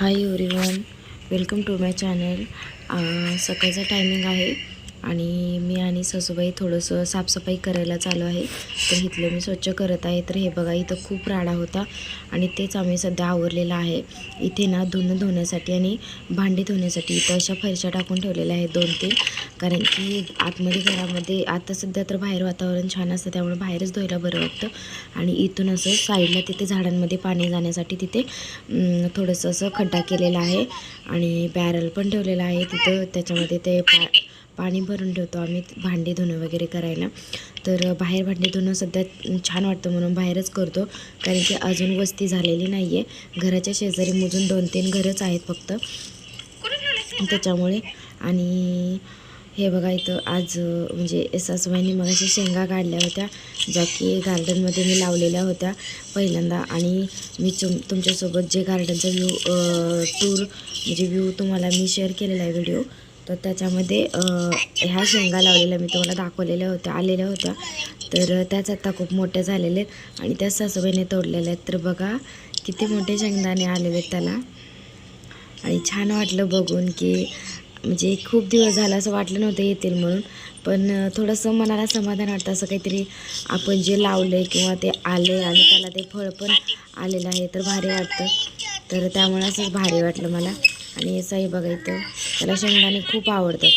Hi everyone welcome to my channel सकाळचा timing आहे आणि मी आणि सासूबाई थोडंसं साफसफाई करायला चालू आहे. तर इथलं मी स्वच्छ करत आहे. तर हे बघा इथं खूप राडा होता आणि तेच आम्ही सध्या आवरलेलं आहे. इथे ना धुणं धुण्यासाठी आणि भांडी धुण्यासाठी इथं अशा फरशा टाकून ठेवलेल्या आहेत दोन तीन कारण की आतमध्ये घरामध्ये आता सध्या तर बाहेर वातावरण छान असतं त्यामुळे बाहेरच धुवायला बरं वाटतं. आणि इथून असं साईडला तिथे झाडांमध्ये पाणी जाण्यासाठी तिथे थोडंसं असं खड्डा केलेला आहे आणि बॅरल पण ठेवलेला आहे तिथं. त्याच्यामध्ये ते पा पाणी भरून ठेवतो आम्ही भांडी धुणं वगैरे करायला. तर बाहेर भांडी धुणं सध्या छान वाटतं म्हणून बाहेरच करतो. कारण की अजून वस्ती झालेली नाही आहे घराच्या शेजारी मोजून दोन तीन घरच आहेत फक्त. त्याच्यामुळे आणि हे बघा इथं आज म्हणजे सासूबाईंनी मग अशा शेंगा काढल्या होत्या ज्या की गार्डनमध्ये मी लावलेल्या होत्या पहिल्यांदा. आणि मी तुम तुमच्यासोबत जे गार्डनचा व्ह्यू टूर म्हणजे व्ह्यू तुम्हाला मी शेअर केलेला आहे व्हिडिओ तर त्याच्यामध्ये ह्या शेंगा लावलेल्या मी तुम्हाला दाखवलेल्या होत्या आलेल्या होत्या. तर त्याच आता खूप मोठ्या झालेल्या आहेत आणि त्या सासूबाईने तोडलेल्या आहेत. तर बघा किती मोठे शेंगदाणे आलेले आहेत त्याला. आणि छान वाटलं बघून की म्हणजे खूप दिवस झाला असं वाटलं नव्हतं येतील म्हणून. पण थोडंसं मनाला समाधान वाटतं असं काहीतरी आपण जे लावलं किंवा ते आले आणि त्याला ते फळ पण आलेलं आहे तर भारी वाटतं. तर त्यामुळे असंच भारी वाटलं मला. आणि साई बघा इथं त्याला शेंगदाणे खूप आवडतात.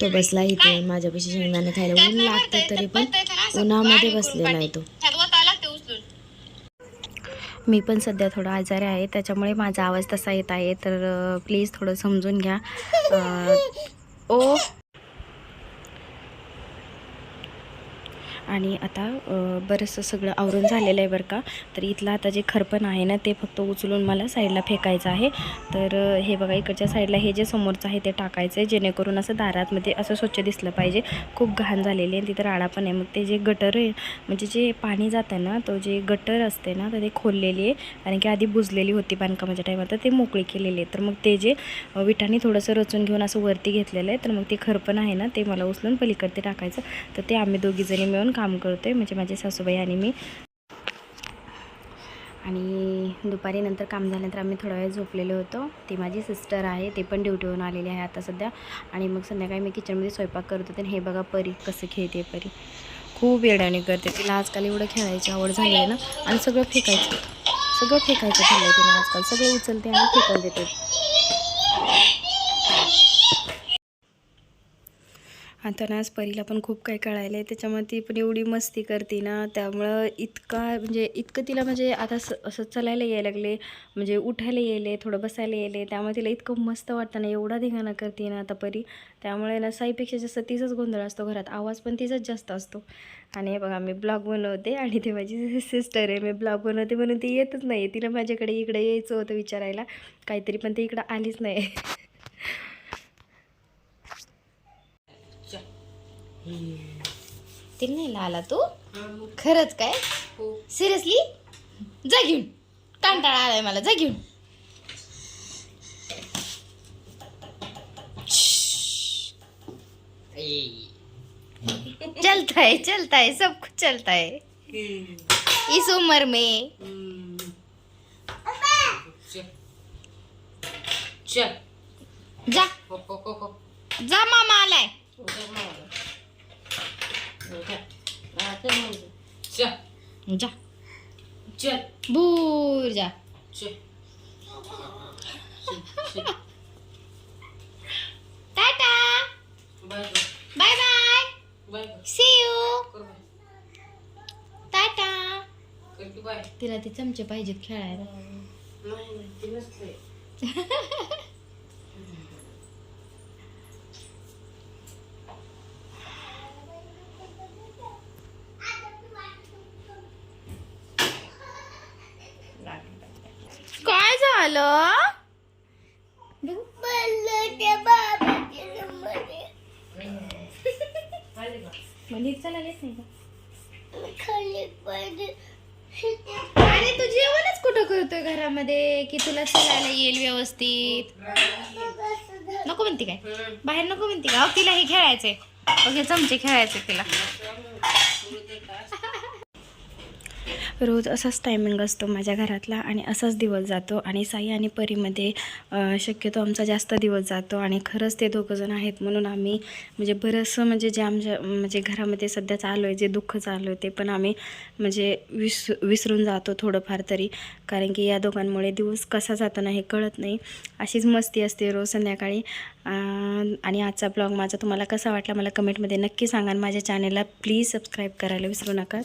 तो बसला इथे माझ्यापाशी शेंगदाणे खायला. ऊन लागतं तरी पण उन्हामध्ये बसलेला आहे तो. मी पण सध्या थोडं आजारी आहे त्याच्यामुळे माझा आवाज तसा येत आहे. तर प्लीज थोडं समजून घ्या. ओ आणि आता बरंचसं सगळं आवरून झालेलं आहे बरं का. तर इथलं आता जे खरपण आहे ना ते फक्त उचलून मला साईडला फेकायचं आहे. तर हे बघा इकडच्या साईडला हे जे समोरचं आहे ते टाकायचं आहे जेणेकरून असं दारातमध्ये असं स्वच्छ दिसलं पाहिजे. खूप घाण झालेली आहे तिथं राडा पण आहे. मग ते जे गटर आहे म्हणजे जे पाणी जातं ना तो जे गटर असते ना तर ते खोललेली आहे. कारण की आधी बुजलेली होती बांधकामाच्या टाईमात तर ते मोकळी केलेली आहे तर मग ते जे विटाने थोडंसं रचून घेऊन असं वरती घेतलेलं आहे तर मग ते खरपण आहे ना ते मला उचलून पलीकडे टाकायचं. तर ते आम्ही दोघीजणी मिळून काम करतोय म्हणजे माझे सासूबाई आणि मी. आणि दुपारी नंतर काम झाल्यानंतर आम्ही थोडा वेळ झोपलेलो होतो. ती माझी सिस्टर आहे ते पण ड्युटीवरून आलेली आहे आता सध्या. आणि मग संध्याकाळी मी किचनमध्ये स्वयंपाक करत होते आणि हे बघा परी कसं खेळते परी. खूप येड्याने करते तिला. आजकाल एवढं खेळायची आवड झाली आहे ना. आणि सगळं फेकायचं. सगळं फेकायचं झालं आहे तिला आजकाल. सगळं उचलते आणि फेकून देते. आता ना आज परीला पण खूप काही कळायलं आहे त्याच्यामुळे ती पण एवढी मस्ती करते ना. त्यामुळं इतका म्हणजे इतकं तिला म्हणजे आता स असं चालायला यायला लागले. म्हणजे उठायला यायले थोडं बसायला यायले. त्यामुळे तिला इतकं मस्त वाटतं ना. एवढा धिंगाणा करते ना आता परी. त्यामुळे ना साईपेक्षा जास्त तिचाच गोंधळ असतो घरात आवाज पण तिचाच जास्त असतो. आणि हे बघा मी ब्लॉग बनवते आणि ते माझी सिस्टर आहे. मी ब्लॉग बनवते म्हणून ती येतच नाही तिला माझ्याकडे इकडे यायचं होतं विचारायला. काहीतरी पण ती इकडं आलीच नाही. तिला नाही आला तू. खरंच काय? सिरियसली जा घेऊन. कंटाळा आलाय मला. जा घेऊन. चलता है चलता है सब कुछ चलता है इस उम्र में. जा. जा मामा आलाय. जा बूर जा tata bye bye see you tata तिला ते चमचे पाहिजेत खेळायला काय झालं? अरे तू जेवणच कुठं करतोय घरामध्ये? की तुला चालायला येईल व्यवस्थित? नको म्हणते काय? बाहेर नको म्हणते का? अहो, तिला हे खेळायचंय ओके चमचे खेळायचे तिला. रोज असाच टायमिंग असतो माझ्या घरातला आणि असाच दिवस जातो आणि साई आणि परीमध्ये शक्यतो आमचा जास्त दिवस जातो आणि खरंच ते दोघंजण आहेत म्हणून आम्ही म्हणजे बरंचसं म्हणजे जे आमच्या म्हणजे घरामध्ये सध्या चालू आहे जे दुःख चालू आहे ते पण आम्ही म्हणजे विस विसरून जातो थोडंफार तरी. कारण की या दोघांमुळे दिवस कसा जातो ना हे कळत नाही. अशीच मस्ती असते रोज संध्याकाळी. आणि आजचा ब्लॉग माझा तुम्हाला कसा वाटला मला कमेंटमध्ये नक्की सांगा माझ्या चॅनलला प्लीज सबस्क्राईब करायला विसरू नका.